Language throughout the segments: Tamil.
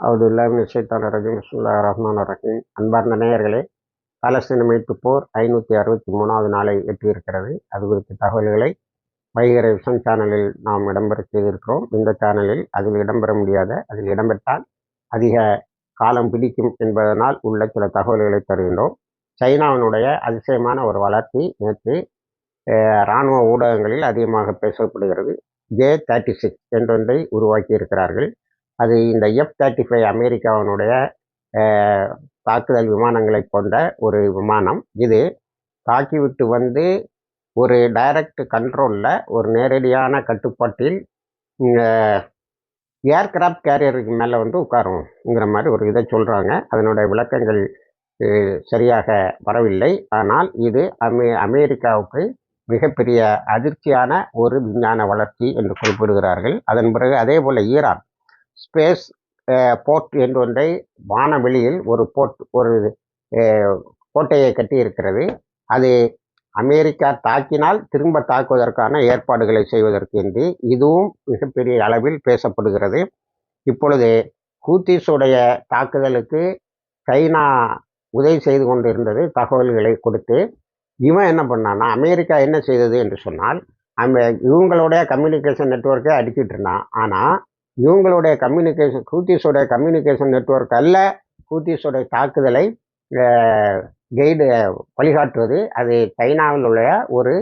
அவுதுல்லாஹின் ஷைத்தான் ரஜிம். சுல்லா ரஹ்மான் ரஹீம். அன்பார்ந்த நேயர்களே பாலஸ்தீன மீட்பு போர் ஐநூற்றி அறுபத்தி மூணாவது நாளை எட்டியிருக்கிறது. அது குறித்த தகவல்களை வைகரை விஷன் சேனலில் நாம் இடம்பெற செய்திருக்கிறோம். இந்த சேனலில் அதில் இடம்பெற முடியாத அதில் இடம்பெற்றால் அதிக காலம் பிடிக்கும் என்பதனால் உள்ள சில தகவல்களை தருகின்றோம். சைனாவினுடைய அதிசயமான ஒரு வளர்ச்சி நேற்று இராணுவ ஊடகங்களில் அதிகமாக பேசப்படுகிறது. ஜே தேர்ட்டி சிக்ஸ் என்றொன்றை உருவாக்கி இருக்கிறார்கள் அது இந்த எஃப் தேர்ட்டி ஃபைவ் அமெரிக்காவினுடைய தாக்குதல் விமானங்களை கொண்ட ஒரு விமானம். இது தாக்கிவிட்டு வந்து ஒரு டைரக்ட் கண்ட்ரோலில் ஒரு நேரடியான கட்டுப்பாட்டில் ஏர்கிராஃப்ட் கேரியருக்கு மேலே வந்து உட்காருங்கிற மாதிரி ஒரு இதை சொல்கிறாங்க அதனுடைய விளக்கங்கள் சரியாக வரவில்லை. ஆனால் இது அமெ அமெரிக்காவுக்கு மிகப்பெரிய அதிர்ச்சியான ஒரு விஞ்ஞான வளர்ச்சி என்று குறிப்பிடுகிறார்கள். அதன் பிறகு அதே போல் ஈரான் ஸ்பேஸ் போர்ட் என்று ஒன்றை வானவெளியில் ஒரு போர்ட் ஒரு கோட்டையை கட்டியிருக்கிறது. அது அமெரிக்கா தாக்கினால் திரும்ப தாக்குவதற்கான ஏற்பாடுகளை செய்வதற்கு என்று இதுவும் மிகப்பெரிய அளவில் பேசப்படுகிறது. இப்பொழுது ஹூத்திஸுடைய தாக்குதலுக்கு சைனா உதவி செய்து கொண்டிருந்தது தகவல்களை கொடுத்து இவன் என்ன பண்ணான்னா அமெரிக்கா என்ன செய்தது என்று சொன்னால் அந்த இவங்களுடைய கம்யூனிகேஷன் நெட்ஒர்க்கை அடிக்கிட்டு இருந்தான். ஆனால் இவங்களுடைய கம்யூனிகேஷன் ஹூத்திஸோடைய கம்யூனிகேஷன் நெட்ஒர்க் அல்ல. ஹூத்திஸோடைய தாக்குதலை கைடு வழிகாட்டுவது. அது சைனாவில் உள்ள ஒரு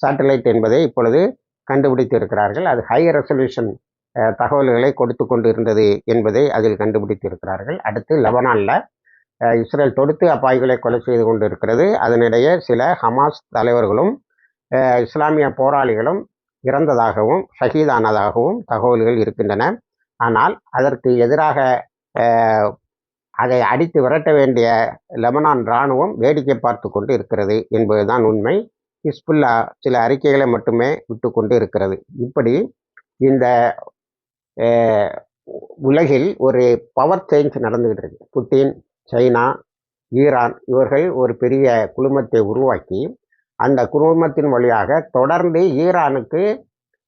சேட்டலைட் என்பதை இப்பொழுது கண்டுபிடித்து இருக்கிறார்கள் அது ஹை ரெசல்யூஷன் தகவல்களை கொடுத்து கொண்டு இருந்தது என்பதை அதில் கண்டுபிடித்து இருக்கிறார்கள் அடுத்து லெபனானில் இஸ்ரேல் தொடுத்து அப்பாய்களை கொலை செய்து கொண்டு இருக்கிறது அதனிடையே சில ஹமாஸ் தலைவர்களும் இஸ்லாமிய போராளிகளும் இறந்ததாகவும் ஷஹீதானதாகவும் தகவல்கள் இருக்கின்றன. ஆனால் அதற்கு எதிராக அதை அடித்து விரட்ட வேண்டிய லெபனான் இராணுவம் வேடிக்கை பார்த்து கொண்டு இருக்கிறது என்பதுதான் உண்மை. ஹிஸ்புல்லா சில அறிக்கைகளை மட்டுமே விட்டு கொண்டு இருக்கிறது. இப்படி இந்த உலகில் ஒரு பவர் சேஞ்ச் நடந்துகிட்டு இருக்கு. புட்டின் சைனா ஈரான் இவர்கள் ஒரு பெரிய குழுமத்தை உருவாக்கி அந்த குழுமத்தின் வழியாக தொடர்ந்து ஈரானுக்கு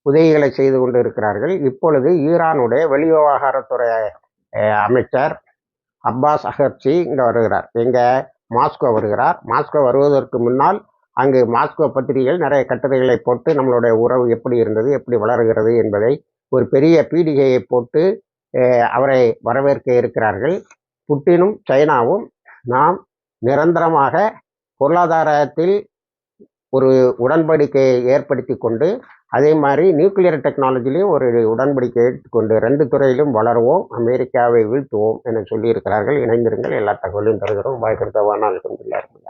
உதவிகளை செய்து கொண்டு இருக்கிறார்கள் இப்பொழுது ஈரானுடைய வெளிவிவகாரத்துறை அமைச்சர் அப்பாஸ் அகர்ச்சி இங்கே வருகிறார். இங்கே மாஸ்கோ வருகிறார். மாஸ்கோ வருவதற்கு முன்னால் அங்கு மாஸ்கோ பத்திரிகைகள் நிறைய கட்டுரைகளை போட்டு நம்மளுடைய உறவு எப்படி இருந்தது எப்படி வளர்கிறது என்பதை ஒரு பெரிய பீடிகையை போட்டு அவரை வரவேற்க இருக்கிறார்கள். புட்டினும் சைனாவும் நாம் நிரந்தரமாக பொருளாதாரத்தில் ஒரு உடன்படிக்கையை ஏற்படுத்தி கொண்டு அதே மாதிரி நியூக்ளியர் டெக்னாலஜிலையும் ஒரு உடன்படிக்கை எடுத்துக்கொண்டு ரெண்டு துறையிலும் வளருவோம் அமெரிக்காவை வீழ்த்துவோம் என சொல்லியிருக்கிறார்கள். இணைந்திருங்கள். எல்லா தகவலையும் தருகிறோம். பயக்கருத்தவானால் கொண்டுள்ளார்கள்